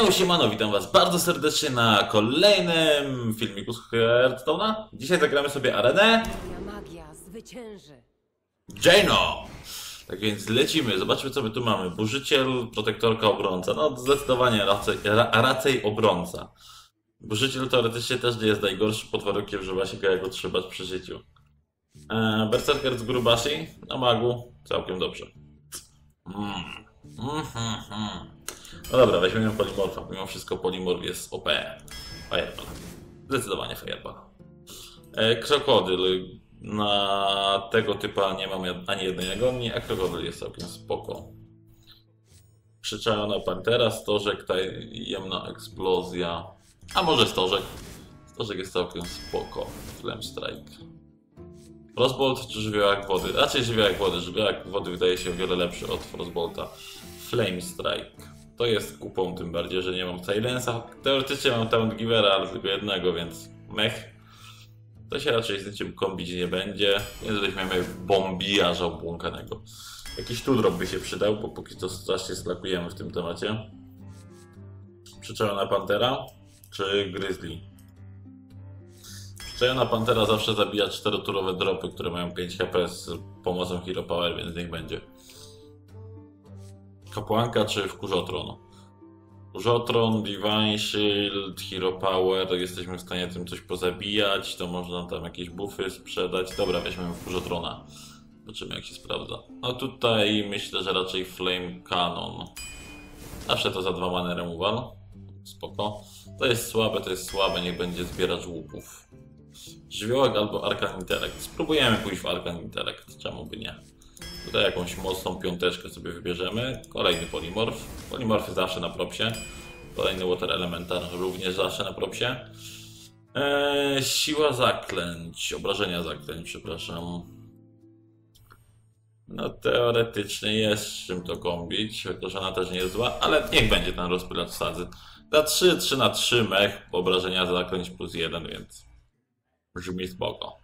Yo, siemano, witam was bardzo serdecznie na kolejnym filmiku z Hearthstone'a. Dzisiaj zagramy sobie arenę Moja magia zwycięży. Jano. Tak więc lecimy, zobaczmy co my tu mamy. Burzyciel, protektorka, obrońca. No zdecydowanie raczej, ra, raczej obrońca. Burzyciel teoretycznie też nie jest najgorszy pod warunkiem, że ma się go jak utrzymać przy życiu. Eee, Berserker z Grubashi, na magu, całkiem dobrze. Mm. No dobra, weźmiemy polimorfa. Mimo wszystko polimorf jest OP. Fireball. Zdecydowanie Fireball. E, krokodyl. Na tego typa nie mam ani jednego, nie, a krokodyl jest całkiem spoko. Przyczajona pantera, stożek, tajemna eksplozja. A może stożek? Stożek jest całkiem spoko. Flame Strike. Frostbolt czy żywiołak wody? Raczej żywiołak wody. Żywiołak wody wydaje się o wiele lepszy od Frostbolta. Flame Strike. To jest kupą, tym bardziej, że nie mam Silensa. Teoretycznie mam Talent Givera, ale tylko jednego, więc mech. To się raczej z niczym kombić nie będzie, więc weźmiemy bombiarza obłąkanego. Jakiś tudrop by się przydał, bo póki co strasznie slakujemy w tym temacie. Przyczajona Pantera czy Grizzly? Przyczajona Pantera zawsze zabija 4-turowe dropy, które mają 5 HP z pomocą Hero Power, więc niech będzie. Kapłanka czy Wkurzotron? Wkurzotron, Divine Shield, Hero Power, jesteśmy w stanie tym coś pozabijać, to można tam jakieś buffy sprzedać. Dobra, weźmiemy Wkurzotrona. Zobaczymy jak się sprawdza. No tutaj myślę, że raczej Flame Cannon. Zawsze to za dwa many removal. Spoko. To jest słabe, to jest słabe, niech będzie zbieracz łupów. Żywiołek albo Arkan Intellect. Spróbujemy pójść w Arkan Intellect, czemu by nie. Tutaj jakąś mocną piąteczkę sobie wybierzemy. Kolejny polimorf. Polimorfy zawsze na propsie. Kolejny Water Elementar również zawsze na propsie. Eee, siła zaklęć. Obrażenia zaklęć, przepraszam. No teoretycznie jest czym to kombić, chociaż ona też nie jest zła, ale niech będzie ten rozpylacz sadzy. Za 3, 3 na 3 mech, obrażenia zaklęć plus 1, więc brzmi spoko.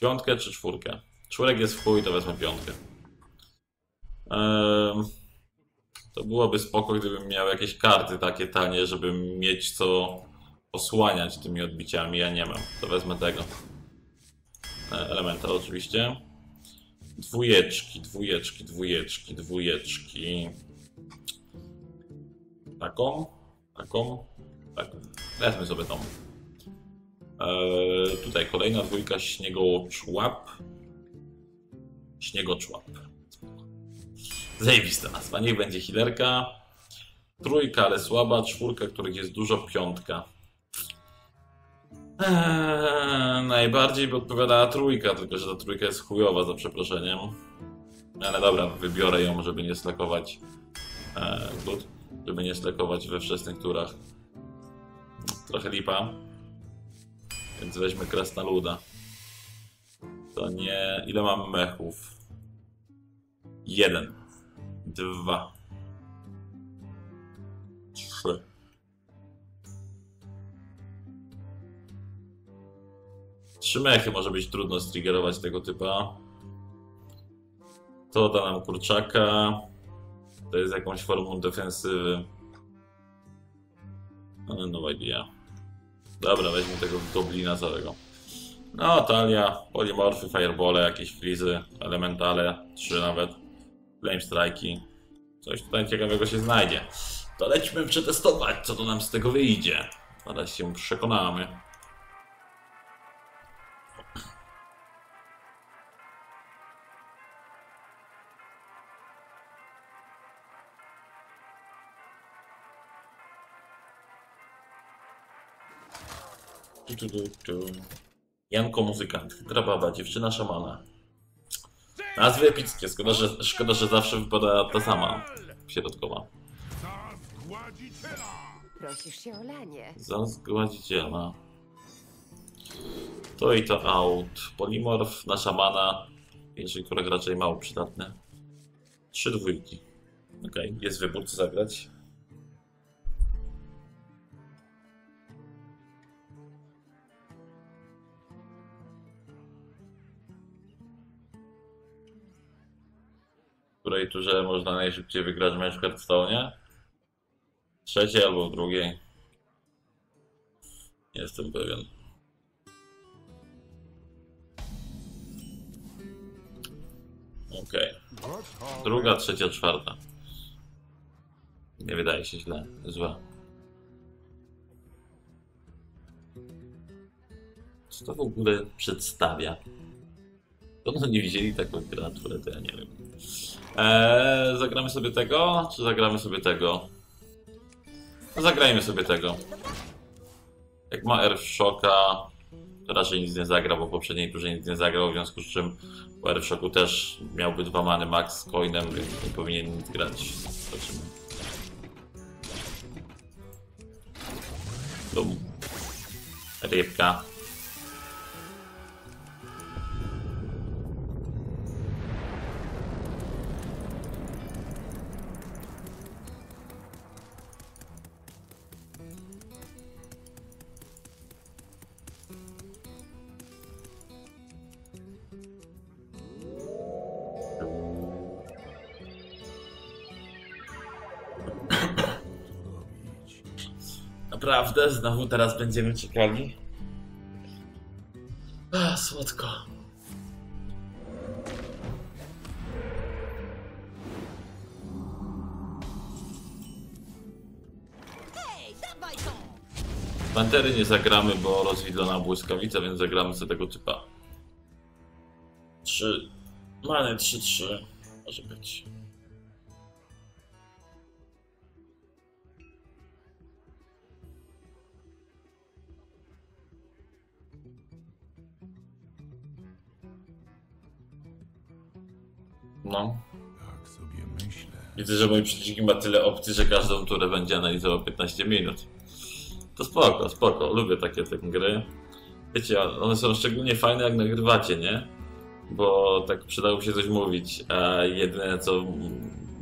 Piątkę czy czwórkę? Czwórek jest w chuj, to wezmę piątkę. Ehm, to byłoby spoko, gdybym miał jakieś karty takie tanie, żeby mieć co osłaniać tymi odbiciami. Ja nie mam. To wezmę tego. E, Elemental oczywiście. Dwójeczki, dwójeczki, dwójeczki, dwójeczki. Taką? Taką? Taką. Wezmę sobie tą. Eee, tutaj kolejna dwójka śniegoczłap. Śniegoczłap. Zajebista nazwa. Niech będzie healerka. Trójka, ale słaba. Czwórka, których jest dużo. Piątka. Eee, najbardziej by odpowiadała trójka, tylko że ta trójka jest chujowa za przeproszeniem. Ale dobra, wybiorę ją, żeby nie slakować. Eee. Żeby nie slakować we wczesnych turach. Trochę lipa. Więc weźmy krasnoluda. To nie... Ile mam mechów? Jeden. Dwa. Trzy. Trzy mechy może być trudno striggerować tego typa. To da nam kurczaka. To jest jakąś formą defensywy. No, idea. Dobra, weźmy tego goblina całego. No, talia, polimorfy, firebole, jakieś frizy, elementale, trzy nawet, flame strike'i. Coś tutaj ciekawego się znajdzie. To lećmy przetestować, co to nam z tego wyjdzie. Zaraz się przekonamy. Tu, tu, tu. Janko muzykant, chytra baba, dziewczyna szamana. Nazwy epickie, szkoda że, szkoda, że zawsze wypada ta sama środkowa. Prosisz się o lanie. Za zgładziciela. To i to out. Polimorf na szamana. Jeżeli którek raczej mało przydatny. Trzy dwójki. Okej, jest wybór co zagrać. Której turze można najszybciej wygrać mecz w Hearthstone'ie? trzeciej albo w drugiej. Nie jestem pewien. Okej. Druga, trzecia, czwarta. Nie wydaje się źle, zła. Co to w ogóle przedstawia? To no nie widzieli taką kreaturę, to ja nie wiem. Eee, zagramy sobie tego, czy zagramy sobie tego? No, zagrajmy sobie tego. Jak ma Air Shocka, to raczej nic nie zagra, bo w poprzedniej turze nic nie zagrał, w związku z czym w Air Shocku też miałby dwa many max z coinem, więc nie powinien nic grać. Zobaczymy. Dum. Rybka. Naprawdę? Znowu teraz będziemy czekali? A, słodko. Pantery nie zagramy, bo rozwidlona błyskawica, więc zagramy sobie tego typa. 3. Many 3-3. Może być. No. Tak sobie myślę. Widzę, że mój przeciwnik ma tyle opcji, że każdą turę będzie analizował 15 minut. To spoko, spoko. Lubię takie te gry. Wiecie, one są szczególnie fajne jak nagrywacie, nie? Bo tak przydałoby się coś mówić. A jedyne co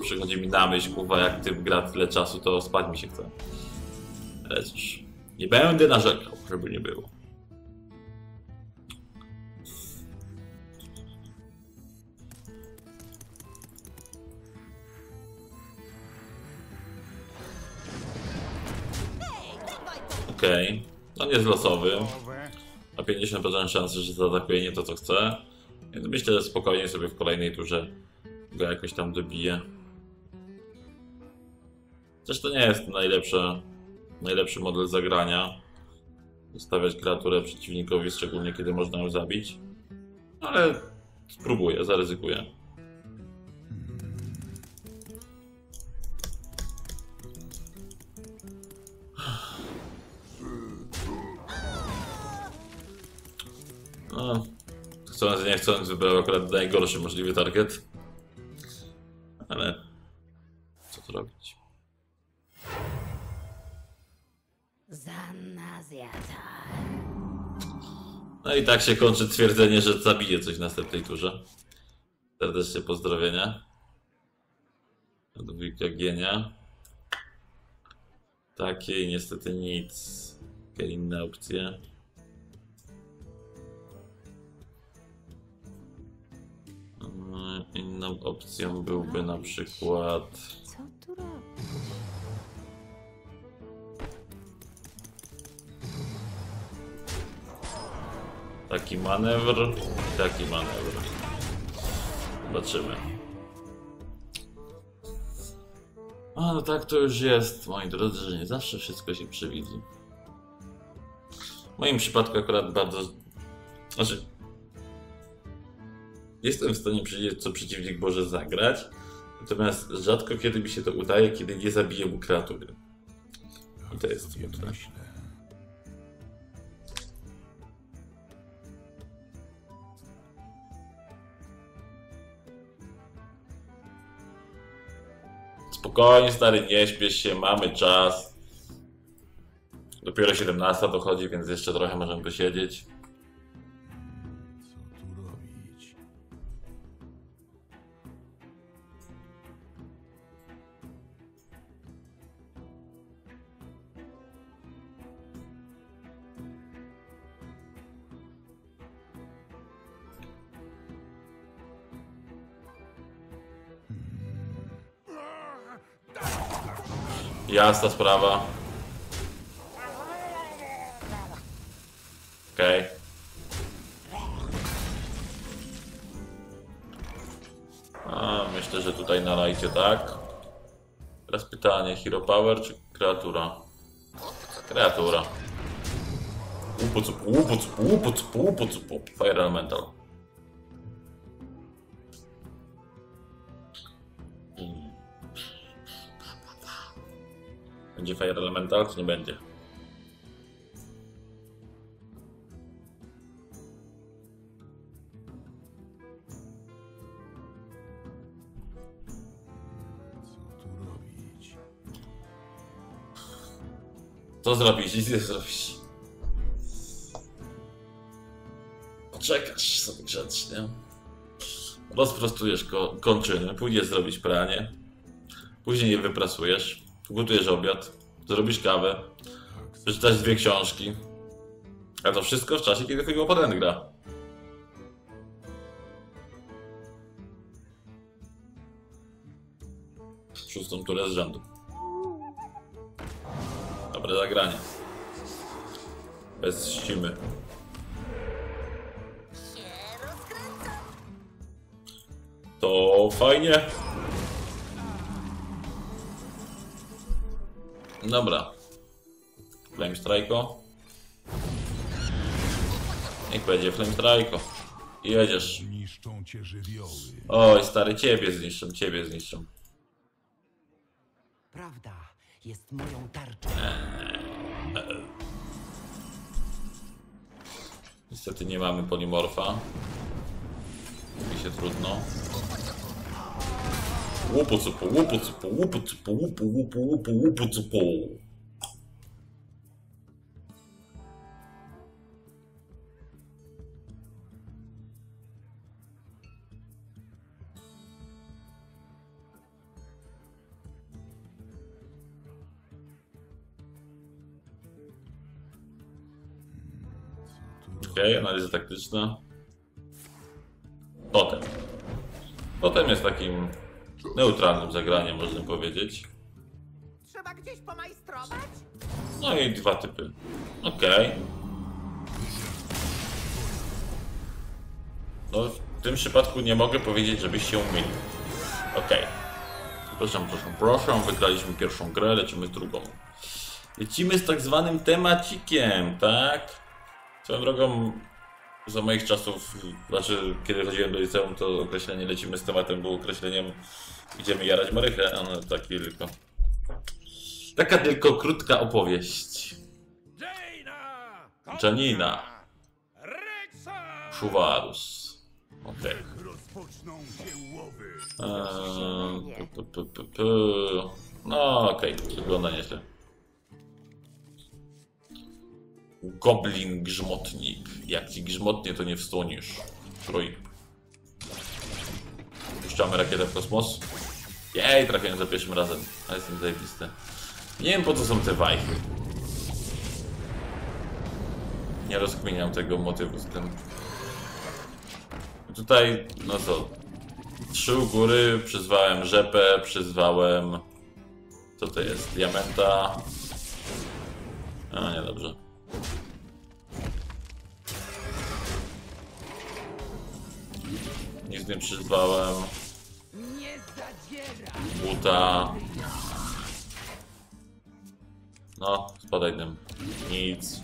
przychodzi mi na myśl, kurwa, jak ty gra tyle czasu, to spać mi się chce. Ale cóż, nie będę narzekał, żeby nie było. Okej. No nie jest losowy. Ma 50% szansy, że zaatakuje nie to, co chce. Więc myślę, że spokojnie sobie w kolejnej turze go jakoś tam dobije. Też to nie jest najlepsze, najlepszy model zagrania. Ustawiać kreaturę przeciwnikowi, szczególnie kiedy można ją zabić. Ale spróbuję, zaryzykuję. Chcąc wybrał akurat najgorszy możliwy target. Ale co tu robić? No i tak się kończy twierdzenie, że zabije coś w następnej turze. Serdecznie pozdrowienia. Dwójka gienia. Takiej niestety nic. Jakie inne opcje? Inną opcją byłby na przykład... Co tu robisz? Taki manewr, taki manewr. Zobaczymy. A no tak to już jest, moi drodzy, że nie zawsze wszystko się przewidzi. W moim przypadku akurat bardzo... Znaczy... Jestem w stanie przewidzieć, co przeciwnik może zagrać, natomiast rzadko kiedy mi się to udaje, kiedy nie zabiję mu kreatury. I to jest smutne. Spokojnie, stary, nie śpiesz się, mamy czas. Dopiero 17 dochodzi, więc jeszcze trochę możemy posiedzieć. Jasna sprawa. Okej. A, myślę, że tutaj na tak. Teraz pytanie, Hero Power czy kreatura? Kreatura. Łupuc, łupuc, łupuc, łupuc, łupuc. Fire Elemental. Będzie Fire Elemental, czy nie będzie? Co zrobić? Nic nie zrobić. Poczekasz sobie grzecznie. Rozprostujesz ko kończyny, pójdziesz zrobić pranie. Później je wyprasujesz. Ugotujesz obiad. Zrobisz kawę. Przeczytać dwie książki. A to wszystko w czasie, kiedy twój oponent gra. Szóstą turę z rzędu. Dobre zagranie. Bez ścimy. To fajnie. Dobra. Flame Strike'o. Niech będzie Flame Strike'o. I jedziesz. Niszczą cię żywioły. Oj, stary, ciebie zniszczą, ciebie zniszczą. Prawda jest moją tarczą. Niestety nie mamy polimorfa. Mi się trudno. Łupu cupu, łupu cupu, łupu łupu, łupu, łupu, łupu cupu. Okej, analiza taktyczna. Totem. Totem jest takim neutralnym zagraniem, można powiedzieć. Trzeba gdzieś pomajstrować? No i dwa typy. Okej. No, w tym przypadku nie mogę powiedzieć, żebyś się umylił. Okej. Proszę, proszę, proszę. Wygraliśmy pierwszą grę, lecimy z drugą. Lecimy z tak zwanym temacikiem, tak? Swoją drogą, za moich czasów, znaczy kiedy chodziłem do liceum, to określenie lecimy z tematem było określeniem idziemy jarać marychę, a no taki tylko... Taka tylko krótka opowieść. Janina. Szuwarus. Okej. Łowy. Eee. No okej, wygląda nieźle. Goblin grzmotnik. Jak ci grzmotnie, to nie wstonisz. Trój. Puszczamy rakietę w kosmos. Jej, trafiłem za pierwszym razem. Ale jestem zajebisty. Nie wiem po co są te wajchy. Nie rozkminiam tego motywu z tym. Tutaj, no co, Trzy u góry, przyzwałem rzepę, przyzwałem... Co to jest? Diamenta. A, niedobrze. Nic nie przyzwałem. Buta. No, spadaj dym. Nic.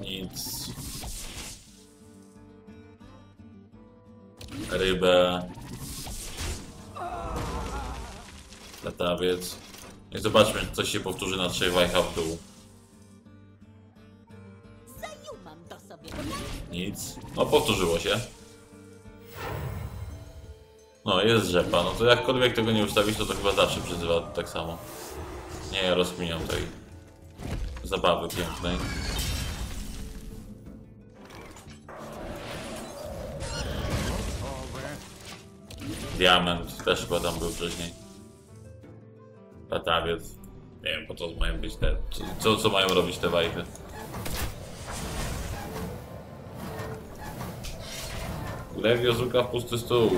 Nic. Rybę. Latawiec. I zobaczmy, czy coś się powtórzy na trzech wajchach w dół. Nic. No, powtórzyło się. No, jest rzepa. No to jakkolwiek tego nie ustawić, to to chyba zawsze przyzywa tak samo. Nie, ja rozkminiam tej zabawy pięknej. Diament też chyba tam był wcześniej. Latawiec. Nie wiem po co mają być te. Co, co mają robić te wajchy. Lewio zruka w pusty stół.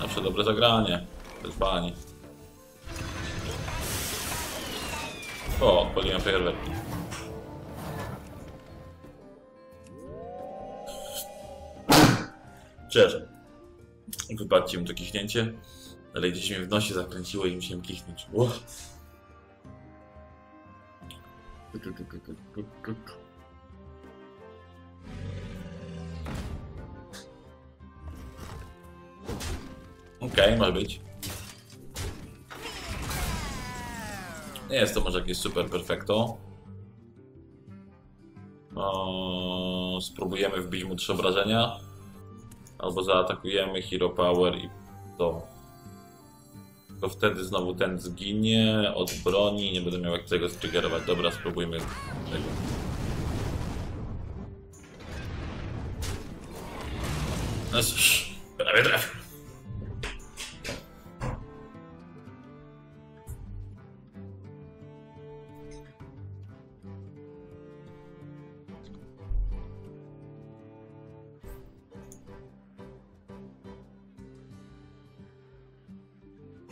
Zawsze dobre zagranie. Bez bani. O, odpaliłem fajerwerki. Cześć. Wybaczcie mi to kichnięcie, ale gdzieś mnie w nosie zakręciło i musiałem kichnąć. Uff. Okej, może być. Nie jest to może jakieś super perfekto. Spróbujemy wbić mu trzy obrażenia. Albo zaatakujemy Hero Power i to. To wtedy znowu ten zginie od broni. Nie będę miał jak tego striggerować. Dobra, spróbujmy tego. Prawie trafił.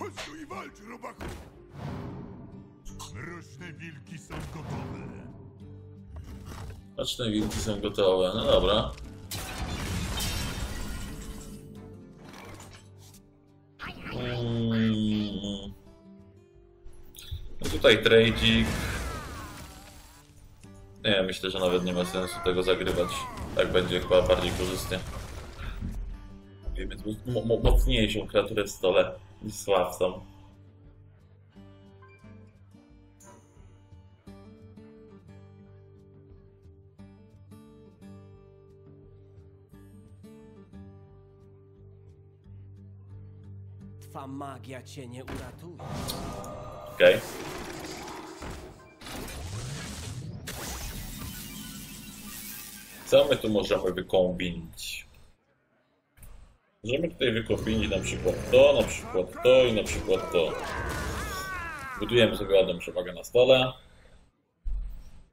Chodź i walcz, robaku! Mroczne wilki są gotowe. Roczne wilki są gotowe. No dobra. Mm. No tutaj trade'ik. Nie, myślę, że nawet nie ma sensu tego zagrywać. Tak będzie chyba bardziej korzystnie. Mo- mocniejszą kreaturę w stole niż słabszą. Twa magia cię nie uratuje. Okej. Co my tu możemy wykombinić? Możemy tutaj wykombinić na przykład to, na przykład to i na przykład to. Budujemy sobie ładną przewagę na stole.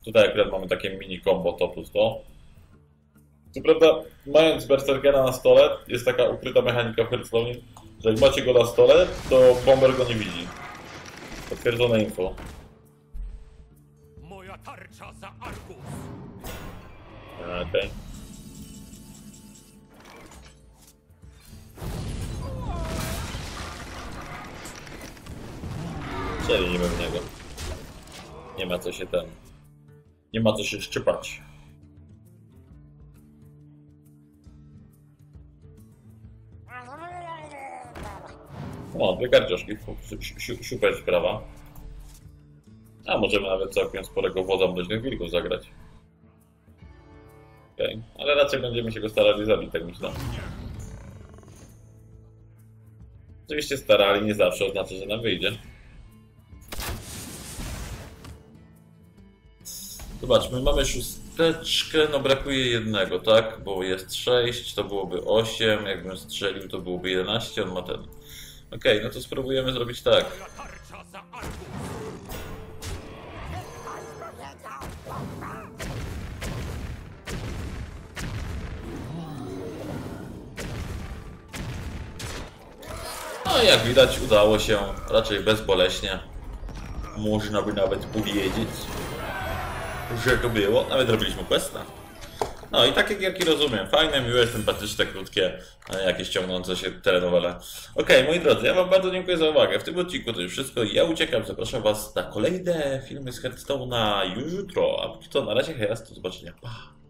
Tutaj akurat mamy takie mini combo to plus to. Co prawda, mając Berserkera na stole, jest taka ukryta mechanika w Hearthstone, że jak macie go na stole, to bomber go nie widzi. Potwierdzone info. Moja tarcza za Argus! Okej. Strzelimy w. Nie ma co się ten... Nie ma co się szczypać. O, dwie gardzioszki. Super sprawa. A możemy nawet całkiem sporego wodza mroźnych wilków zagrać. Okej, ale raczej będziemy się go starali zabić, tak myślę. Oczywiście starali nie zawsze oznacza, że nam wyjdzie. Zobaczmy, mamy szósteczkę, no brakuje jednego, tak? Bo jest 6, to byłoby 8, jakbym strzelił to byłoby 11, on ma ten. Okej, no to spróbujemy zrobić tak. No jak widać udało się raczej bezboleśnie. Można by nawet powiedzieć, że to było. Nawet robiliśmy questa. No i tak jak, jak i rozumiem, fajne, miłe, sympatyczne, krótkie, nie jakieś ciągnące się telenowele. Okej, moi drodzy, ja wam bardzo dziękuję za uwagę. W tym odcinku to już wszystko. Ja uciekam, zapraszam was na kolejne filmy z Hearthstone'a już jutro. A póki to na razie, hej, do zobaczenia. Pa!